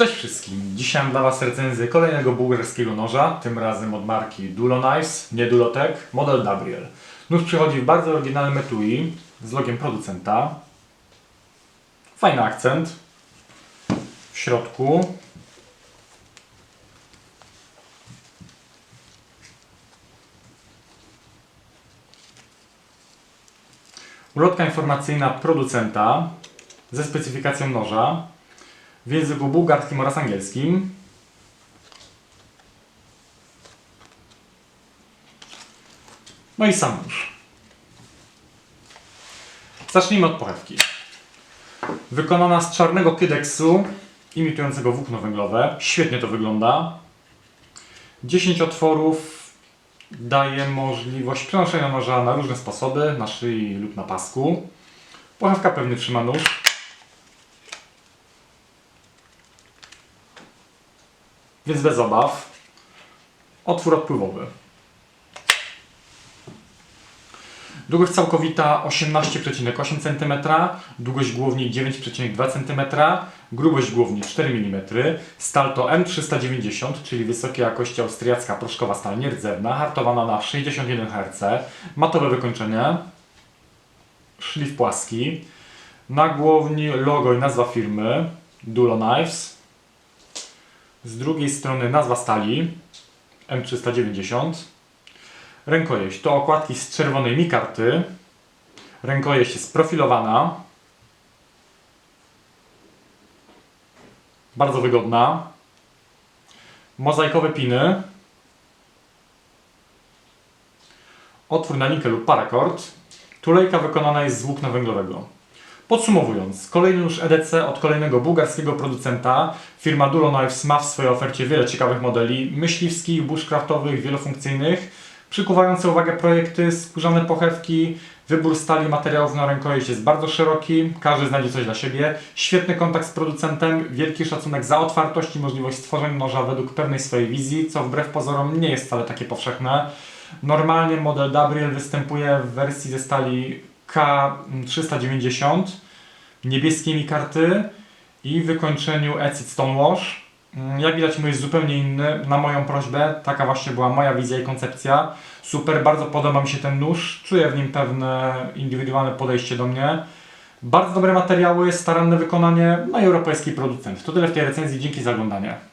Cześć wszystkim! Dzisiaj mam dla Was recenzję kolejnego bułgarskiego noża, tym razem od marki Dulo nie Dulotek, model Gabriel. Nóż przychodzi w bardzo oryginalnym etui z logiem producenta. Fajny akcent. W środku ulotka informacyjna producenta ze specyfikacją noża w języku bułgarskim oraz angielskim. No i sam nóż. Zacznijmy od pochewki. Wykonana z czarnego kydeksu imitującego włókno węglowe. Świetnie to wygląda. 10 otworów daje możliwość przenoszenia noża na różne sposoby, na szyi lub na pasku. Pochewka pewnie trzyma nóż. Więc bez obaw. Otwór odpływowy. Długość całkowita 18,8 cm, długość głowni 9,2 cm, grubość głowni 4 mm, stal to M390, czyli wysokiej jakości austriacka proszkowa stal nierdzewna, hartowana na 61 Hz, matowe wykończenie, szlif płaski, na głowni logo i nazwa firmy. Dulo Knives, z drugiej strony nazwa stali M390. Rękojeść to okładki z czerwonej mikarty. Rękojeść jest profilowana. Bardzo wygodna. Mozaikowe piny. Otwór na nikel lub paracord. Tulejka wykonana jest z włókna węglowego. Podsumowując, kolejny już EDC od kolejnego bułgarskiego producenta. Firma Dulo Knives ma w swojej ofercie wiele ciekawych modeli myśliwskich, bushcraftowych, wielofunkcyjnych. Przykuwające uwagę projekty, skórzane pochewki, wybór stali materiałów na rękojeść jest bardzo szeroki, każdy znajdzie coś dla siebie. Świetny kontakt z producentem, wielki szacunek za otwartość i możliwość stworzenia noża według pewnej swojej wizji, co wbrew pozorom nie jest wcale takie powszechne. Normalnie model Gabriel występuje w wersji ze stali K390 niebieskimi karty i wykończeniu Acid Stonewash. Mm, Jak widać mój jest zupełnie inny. Na moją prośbę, taka właśnie była moja wizja i koncepcja. Super, bardzo podoba mi się ten nóż. Czuję w nim pewne indywidualne podejście do mnie. Bardzo dobre materiały, staranne wykonanie, no i europejski producent. To tyle w tej recenzji, dzięki za oglądanie.